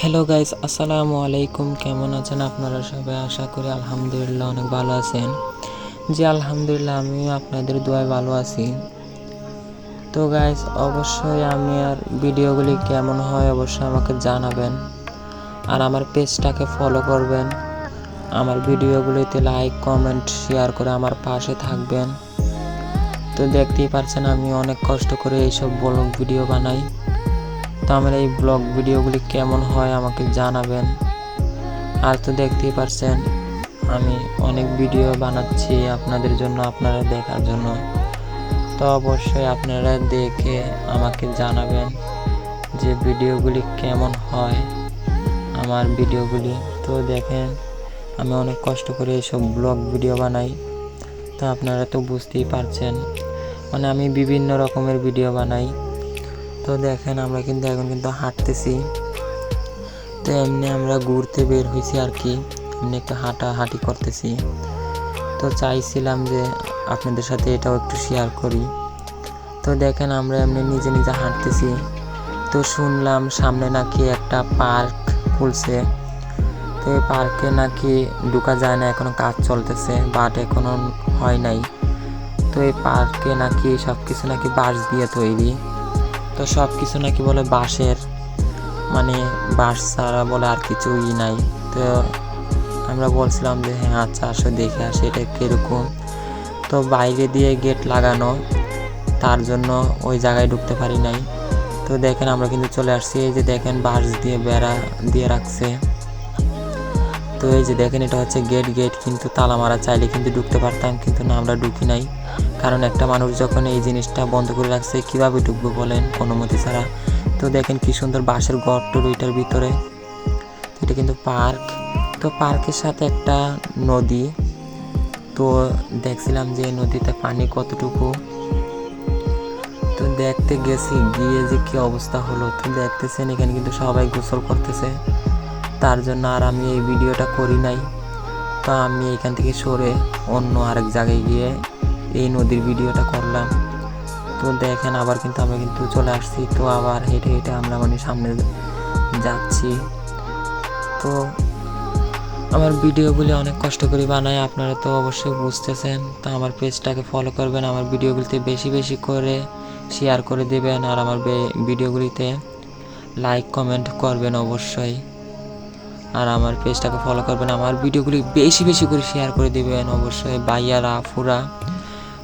Hello guys আসসালামু আলাইকুম কেমন আছেন আপনারা সবাই? আশা করি আলহামদুলিল্লাহ অনেক ভালো আছেন। জি, আলহামদুলিল্লাহ, আমিও আপনাদের দোয়ায় ভালো আছি। তো গাইস অবশ্যই আমি আর ভিডিওগুলি কেমন হয় অবশ্যই আমাকে জানাবেন। আর আমার পেজটাকে ফলো করবেন। আমার ভিডিওগুলিতে লাইক কমেন্ট শেয়ার করে আমার পাশে থাকবেন। তো দেখতেই পারছেন আমি অনেক কষ্ট করে এইসব ব্লগ ভিডিও বানাই। তো আমার এই ব্লগ ভিডিওগুলি কেমন হয় আমাকে জানাবেন। আর তো দেখতেই পারছেন, আমি অনেক ভিডিও বানাচ্ছি আপনাদের জন্য, আপনারা দেখার জন্য। তো অবশ্যই আপনারা দেখে আমাকে জানাবেন যে ভিডিওগুলি কেমন হয় আমার ভিডিওগুলি তো দেখেন, আমি অনেক কষ্ট করে এইসব ব্লগ ভিডিও বানাই। তো আপনারা তো বুঝতেই পারছেন মানে আমি বিভিন্ন রকমের ভিডিও বানাই। তো দেখেন, আমরা কিন্তু এখন কিন্তু হাঁটতেছি। তো এমনি আমরা ঘুরতে বের হয়েছি আর কি। এমনি একটু হাঁটা হাঁটি করতেছি। তো চাইছিলাম যে আপনাদের সাথে এটাও একটু শেয়ার করি। তো দেখেন, আমরা এমনি নিজে নিজে হাঁটতেছি। তো শুনলাম সামনে নাকি একটা পার্ক খুলছে। তো এই পার্কে নাকি ঢুকা যায় না, এখনও কাজ চলতেছে বাট এখনও হয় নাই। তো এই পার্কে নাকি সব কিছু নাকি বাঁশ দিয়ে তৈরি। তো সব কিছু নাকি বলে বাঁশের মানে বাঁশ ছাড়া বলে আর কিছুই নাই। তো আমরা বলছিলাম যে হ্যাঁ আচ্ছা আসো, দেখে আসি, এটা কীরকম? তো বাইরে দিয়ে গেট লাগানো, তার জন্য ওই জায়গায় ঢুকতে পারি নাই। তো দেখেন, আমরা কিন্তু চলে আসছি, এই যে দেখেন বাঁশ দিয়ে বেড়া দিয়ে রাখছে। তো এই যে দেখেন, এটা হচ্ছে গেট গেট কিন্তু তালা মারা চাইলে কিন্তু ঢুকতে পারতাম, কিন্তু না, আমরা ঢুকি নাই। কারণ একটা মানুষ যখন এই জিনিসটা বন্ধ করে রাখছে, কীভাবে ঢুকবো বলেন? অনুমতি ছাড়া। তো দেখেন কি সুন্দর বাঁশের গর্ত ওইটার ভিতরে। এটা কিন্তু পার্ক। তো পার্কের সাথে একটা নদী। তো দেখছিলাম যে নদীতে পানি কতটুকু। তো দেখতে গেছি, গিয়ে যে কি অবস্থা হলো। তো দেখতেছেন, এখানে কিন্তু সবাই গোসল করতেছে। তার জন্য আর আমি এই ভিডিওটা করি নাই। তো আমি এখান থেকে সরে অন্য আরেক জায়গায় গিয়ে এই নদীর ভিডিওটা করলাম। তো দেখেন আবার কিন্তু আমরা কিন্তু চলে আসছি। তো আবার হেঁটে হেঁটে আমরা মানে সামনে যাচ্ছি। তো আমার ভিডিওগুলি অনেক কষ্ট করে বানাই আপনারা তো অবশ্যই বুঝতেছেন। তো আমার পেজটাকে ফলো করবেন, আমার ভিডিওগুলিতে বেশি বেশি করে শেয়ার করে দেবেন। আর আমার ভিডিওগুলিতে লাইক কমেন্ট করবেন অবশ্যই। আর আমার পেজটাকে ফলো করবেন, আমার ভিডিওগুলি বেশি বেশি করে শেয়ার করে দেবেন। অবশ্যই বাইয়ারা আফুরা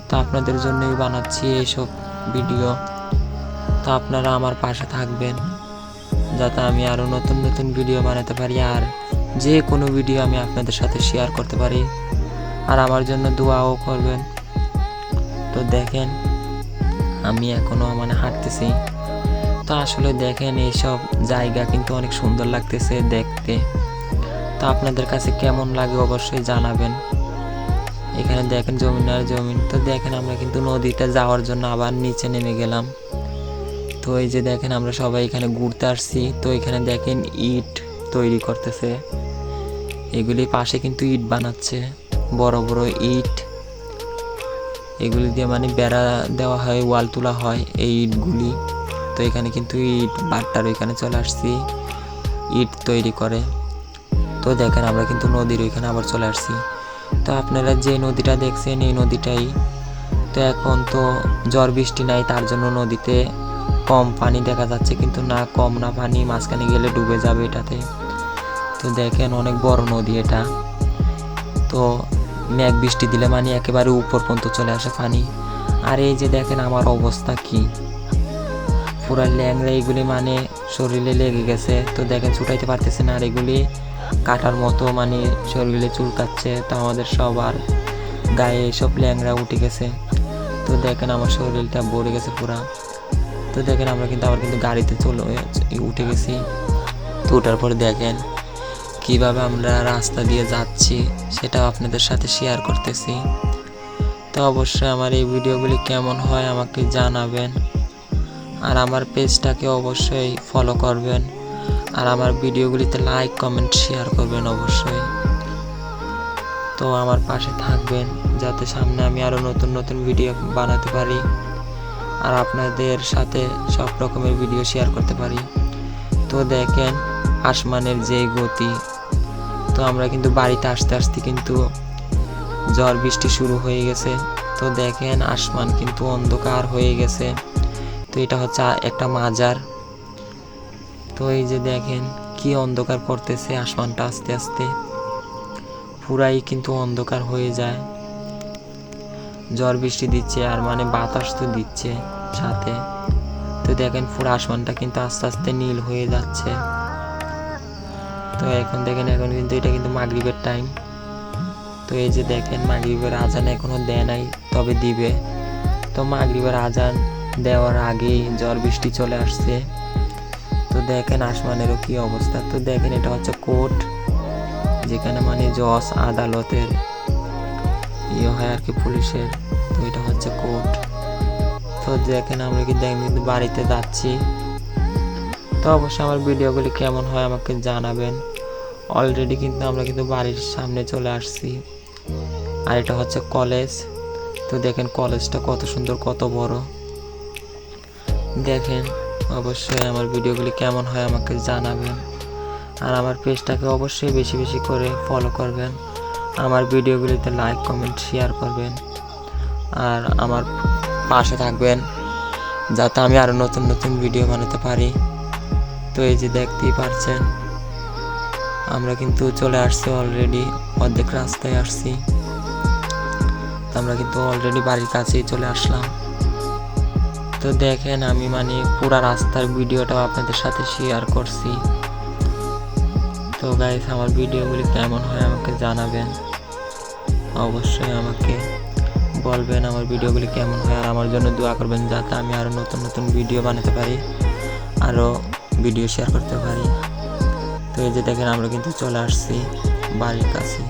তো আপনাদের জন্যই বানাচ্ছি এইসব ভিডিও তো আপনারা আমার পাশে থাকবেন, যাতে আমি আরও নতুন নতুন ভিডিও বানাতে পারি, আর যে কোনো ভিডিও আমি আপনাদের সাথে শেয়ার করতে পারি। আর আমার জন্য দোয়াও করবেন। তো দেখেন, আমি এখনও মানে হাঁটতেছি। তো আসলে দেখেন, এইসব জায়গা কিন্তু অনেক সুন্দর লাগতেছে দেখতে। তো আপনাদের কাছে কেমন লাগে অবশ্যই জানাবেন। এখানে দেখেন জমিন আর জমিন। তো দেখেন আমরা কিন্তু নদীতে যাওয়ার জন্য আবার নিচে নেমে গেলাম। তো এই যে দেখেন আমরা সবাই এখানে ঘুরতে আসছি। তো এখানে দেখেন ইট তৈরি করতেছে। এগুলি পাশে কিন্তু ইট বানাচ্ছে। বড় বড় ইট। এগুলি দিয়ে মানে বেড়া দেওয়া হয়, ওয়াল তোলা হয় এই ইটগুলি। তো এখানে কিন্তু ইট বাট্টার ওইখানে চলে আসছি। ইট তৈরি করে। তো দেখেন আমরা কিন্তু নদীর ওইখানে আবার চলে আসছি। তো আপনারা যে নদীটা দেখছেন, এই নদীটাই। তো এখন তো ঝড় বৃষ্টি নাই, তার জন্য নদীতে কম পানি দেখা যাচ্ছে, কিন্তু না কম না পানি, মাঝখানে গেলে ডুবে যাবে এটাতে। তো দেখেন অনেক বড় নদী এটা। তো মেঘ বৃষ্টি দিলে মানে একেবারে উপর পর্যন্ত চলে আসে পানি। আর এই যে দেখেন আমার অবস্থা কি? পুরা ল্যাংড়া এগুলি মানে শরীরে লেগে গেছে, তো দেখেন ছুটাইতে পারতেছে না আর এগুলি কাটার মতো মানে শরীরে চুলকাচ্ছে, তো আমাদের সবার গায়ে সব ল্যাংড়া উঠে গেছে। তো দেখেন আমার শরীরটা ভরে গেছে পুরা। তো দেখেন আমরা কিন্তু আবার কিন্তু গাড়িতে চলে উঠে গেছি। তো ওঠার পরে দেখেন কীভাবে আমরা রাস্তা দিয়ে যাচ্ছি সেটাও আপনাদের সাথে শেয়ার করতেছি। তো অবশ্যই আমার এই ভিডিওগুলি কেমন হয় আমাকে জানাবেন। আর আমার পেজটাকে অবশ্যই ফলো করবেন। আর আমার ভিডিওগুলিতে লাইক কমেন্ট শেয়ার করবেন অবশ্যই। তো আমার পাশে থাকবেন, যাতে সামনে আমি আরও নতুন নতুন ভিডিও বানাতে পারি। আর আপনাদের সাথে সব রকমের ভিডিও শেয়ার করতে পারি। তো দেখেন, আসমানের যে গতি। তো আমরা কিন্তু বাড়িতে আসতে আসতে কিন্তু ঝড় বৃষ্টি শুরু হয়ে গেছে। তো দেখেন, আসমান কিন্তু অন্ধকার হয়ে গেছে। তো এটা হচ্ছে একটা মাজার। তো এই যে দেখেন, কি অন্ধকার করতেছে আসমানটা আস্তে আস্তে। পুরাই কিন্তু অন্ধকার হয়ে যায়। ঝড় বৃষ্টি দিচ্ছে আর মানে বাতাস তো দিচ্ছে সাথে। তো দেখেন পুরো আসমানটা কিন্তু আস্তে আস্তে নীল হয়ে যাচ্ছে। তো এখন দেখেন, এখন কিন্তু এটা কিন্তু মাগরিবের টাইম তো এই যে দেখেন, মাগরিবের আজান এখনও দেয় নাই, তবে দিবে। তো মাগরিবের আজান দেওয়ার আগেই ঝড় বৃষ্টি চলে আসছে। তো দেখেন আসমানেরও কি অবস্থা। তো দেখেন এটা হচ্ছে কোর্ট যেখানে মানে জজ আদালতের ইয়ে হয় আর কি পুলিশের। তো এটা হচ্ছে কোর্ট তো দেখেন আমরা কিন্তু এখন কিন্তু বাড়িতে যাচ্ছি। তো অবশ্যই আমার ভিডিওগুলি কেমন হয় আমাকে জানাবেন। অলরেডি কিন্তু আমরা কিন্তু বাড়ির সামনে চলে আসছি। আর এটা হচ্ছে কলেজ। তো দেখেন কলেজটা কত সুন্দর, কত বড়। দেখেন, অবশ্যই আমার ভিডিওগুলি কেমন হয় আমাকে জানাবেন। আর আমার পেজটাকে অবশ্যই বেশি বেশি করে ফলো করবেন। আমার ভিডিওগুলিতে লাইক কমেন্ট শেয়ার করবেন। আর আমার পাশে থাকবেন, যাতে আমি আরও নতুন নতুন ভিডিও বানাতে পারি। তো এই যে দেখতেই পারছেন, আমরা কিন্তু চলে আসছি অলরেডি অর্ধেক রাস্তায় আসছি। আমরা কিন্তু অলরেডি বাড়ির কাছেই চলে আসলাম। তো দেখেন আমি মানে পুরা রাস্তার ভিডিওটাও আপনাদের সাথে শেয়ার করছি। তো গাইস আমার ভিডিওগুলি কেমন হয় আমাকে জানাবেন। অবশ্যই আমাকে বলবেন আমার ভিডিওগুলি কেমন হয় আর আমার জন্য দোয়া করবেন যাতে আমি আরও নতুন নতুন ভিডিও বানাতে পারি আরও ভিডিও শেয়ার করতে পারি। তো এই যে দেখেন, আমরা কিন্তু চলে আসছি বাড়ির কাছে।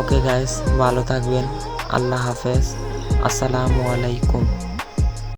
ওকে গাইস ভালো থাকবেন। আল্লাহ হাফেজ। আসসালামু আলাইকুম।